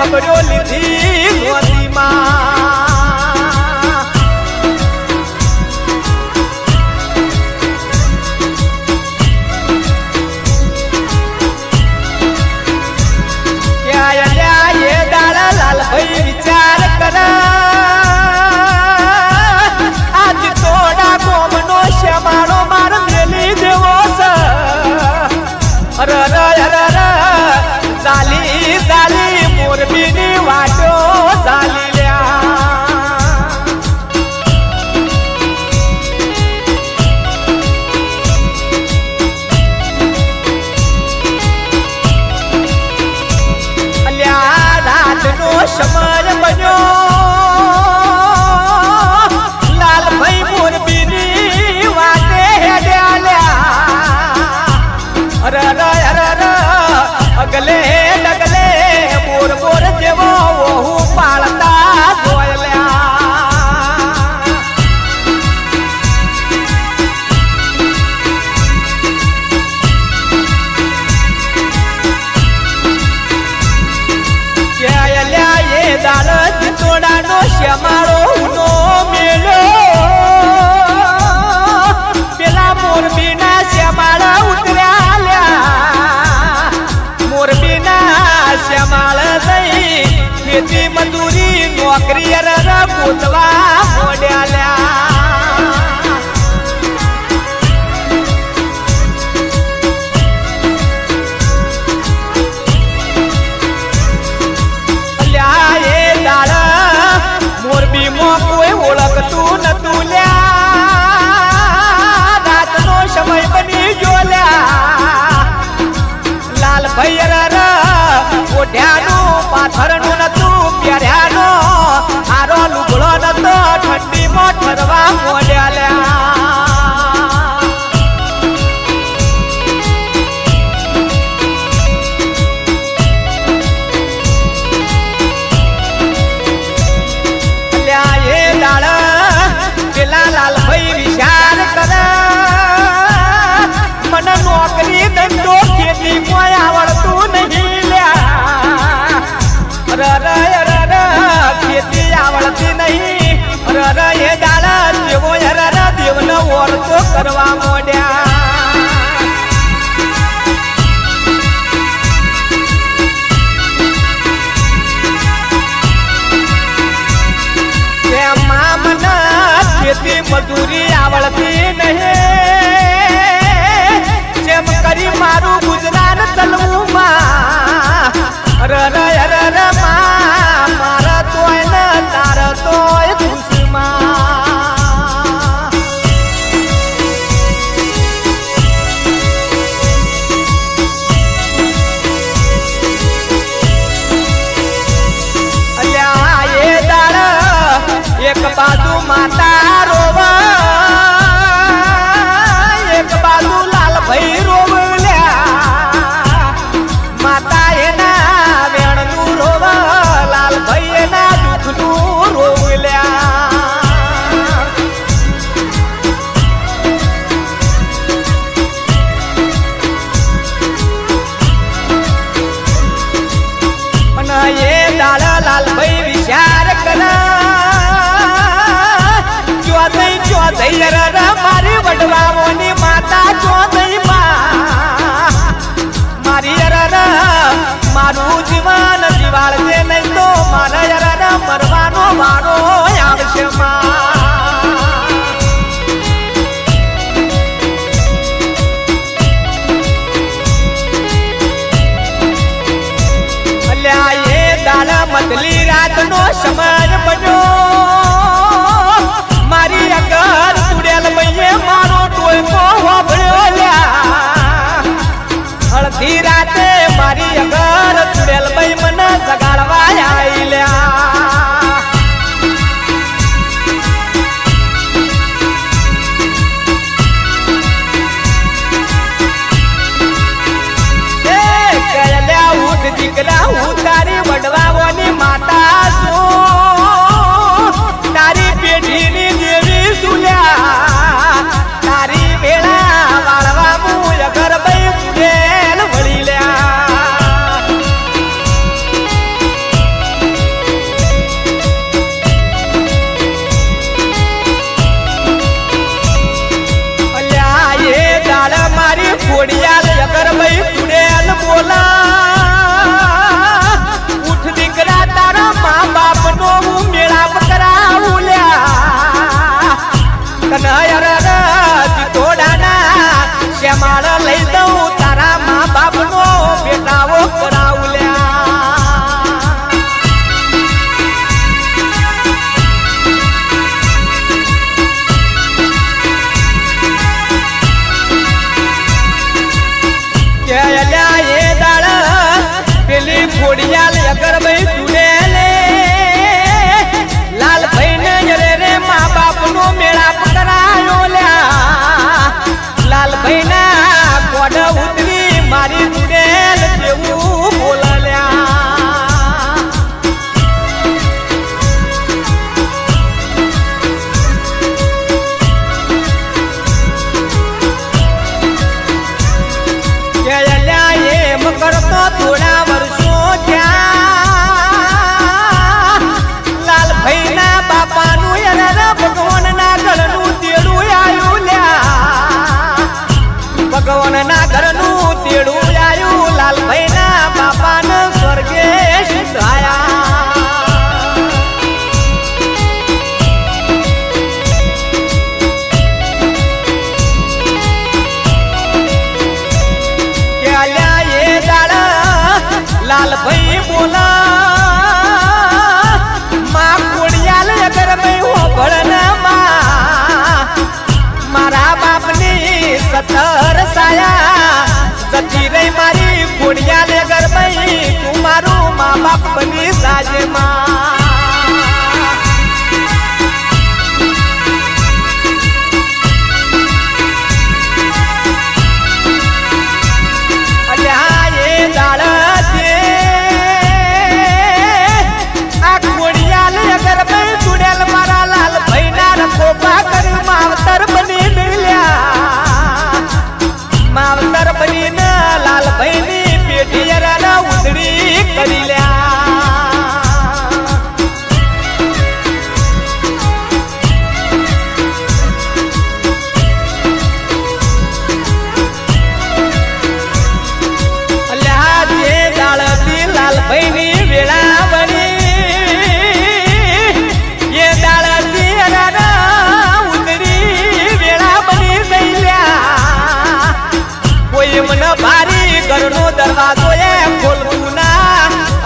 खबरों लिधी ની ધંધો ખેતી કોઈ આવડતું નહીં લ્યા. ખેતી આવડતી નહીં. ર એ દાડા જેવો યાર દેવનો ઓરતો કરવા મોડ્યા. ઐયર મારી વડવાઓની માતા ચોદઈ મારી અરર મારું જીવન જીવાળજે નહીં તો મારા અરર મરવાનો વારો કે અલ્યા એ દાળ પેલી ખોડિયાલ અગર ભાઈ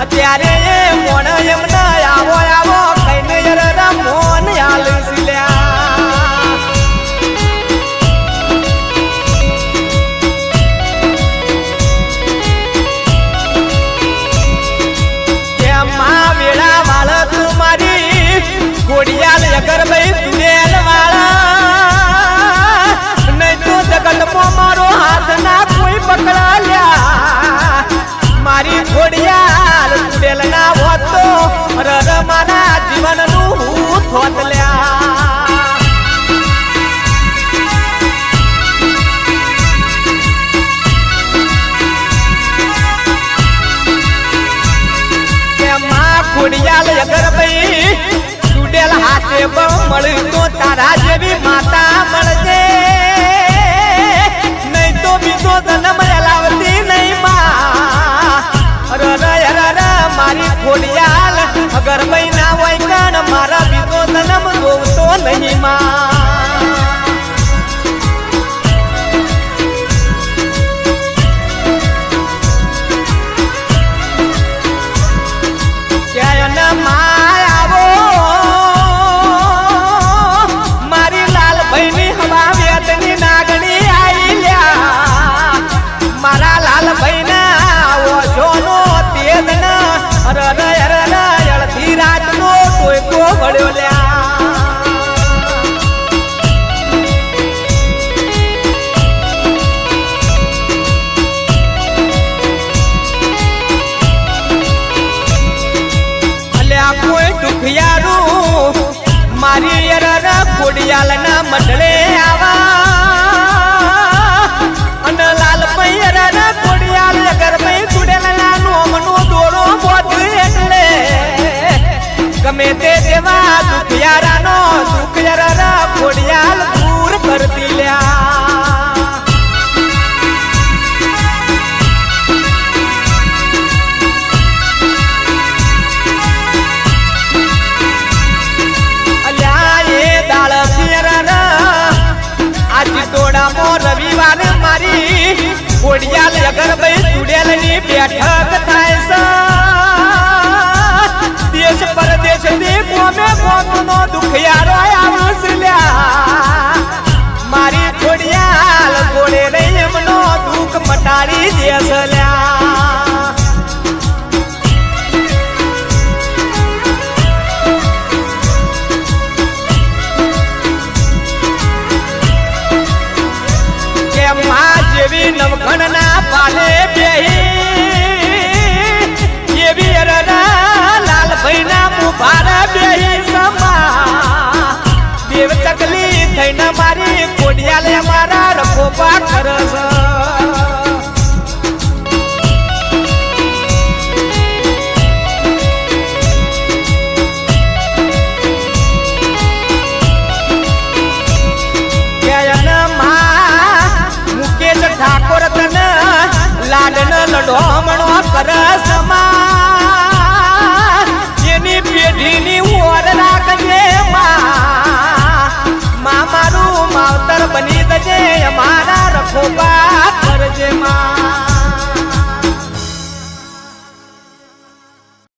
Chiari. મંડળે આવા. અને લાલ પૈયરા ને કોડિયા લેગર પૈ કુડેલા નોમનો દોડો બોધ એટલે. ગમે તે દેવા દુખિયારા નો દુખિયારા કોડિયાલ પૂર કરતી લ્યા. ખોડિયાલ અગરબઈ ચુડેલની બેઠક થાય છે. દેશ પરદેશથી કોમે કોમ નો દુખિયારો આવ્યો લ્યા. પાથરજે માં.